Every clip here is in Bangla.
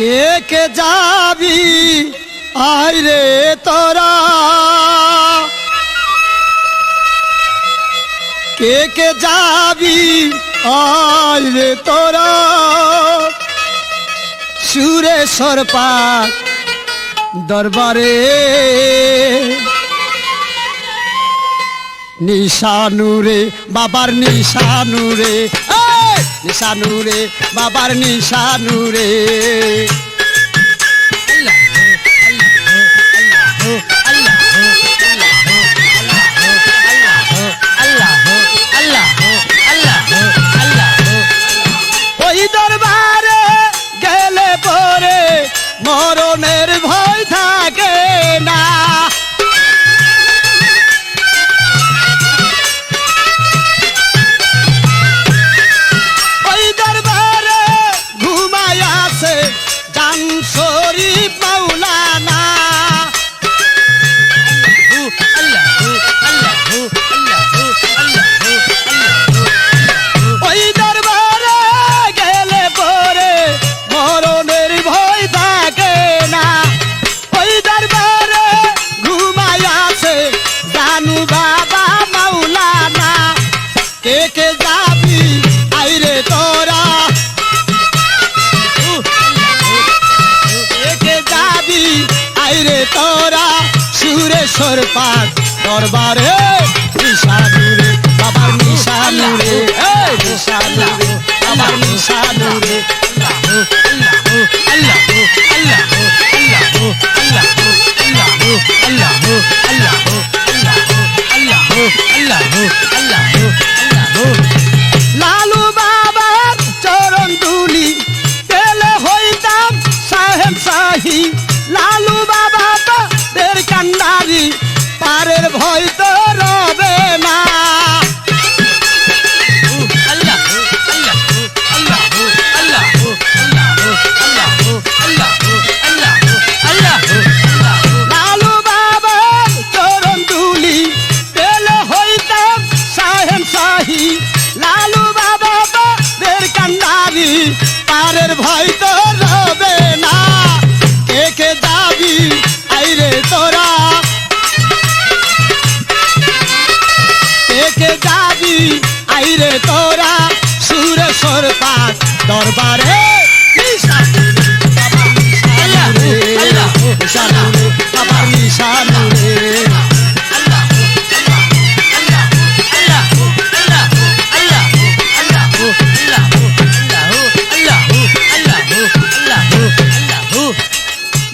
কে কে যাবি? আয় রে তোরা। কে কে যাবি? আয় রে তোরা। সুরেশ্বর পাক দরবারে। নিশানুরে, বাবার নিশানুরে! নিশানুরে বাবার নিশানুরে। দরবারে গেলে পরে মরণের শরীফ সুরেশ্বর পাঁচ দরবারে বাবার এই নিশানুরে বাবার লালু পারের ভয় তো রবে না। লালু বাবার চরণ আইরে তোরা সুরেশ্বর পাক দরবারে। বাবার নিশানুরে, নিশানুরে, বাবার নিশানুরে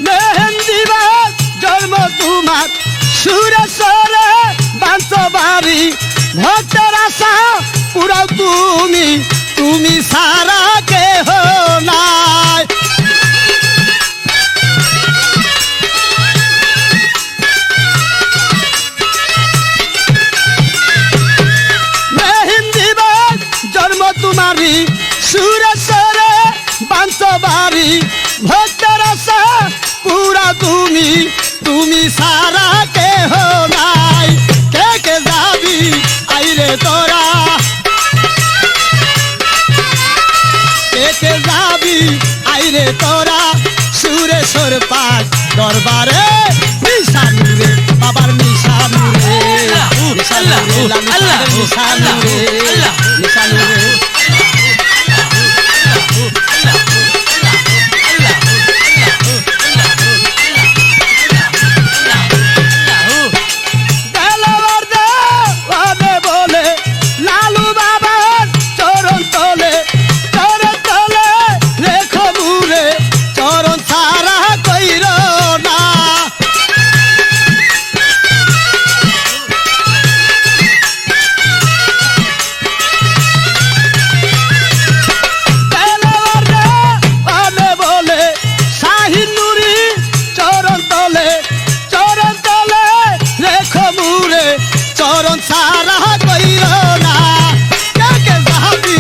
মেহেন্দিবাদ জন্ম তোমার। সুরেশ্বরে বাঞ্চ বাড়ি। ভক্তের আশা ভক্তের আশা পুরা তুমি তুমি সারা কেহ নাই। কে কে যাবি আইরে তোরা? কে কে যাবি আইরে তোরা? সুরেশ্বর পাক দরবারে নিশানুরে বাবার নিশানুরে। নিশানুরে লালু নিশানুরে নিশানুরে। সারা কইর না। কে যাবি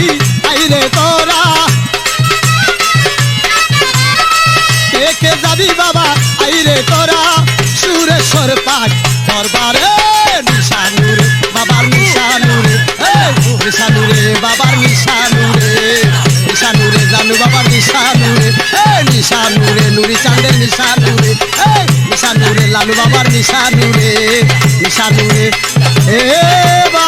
আইরে তোরা। কে কে যাবি বাবা আইরে তোরা। সুরেশ্বর পাক দরবারে নিশানুরে, বাবার নিশানুরে। নিশানুরে, বাবার নিশানুরে। নিশানুরে জানু বাবার নিশানুরে। নিশানুরে, নুরি চাঁদের নিশা এই নিশানুরে লালু বাবার নিশানুরে নিশানুরে। এ বা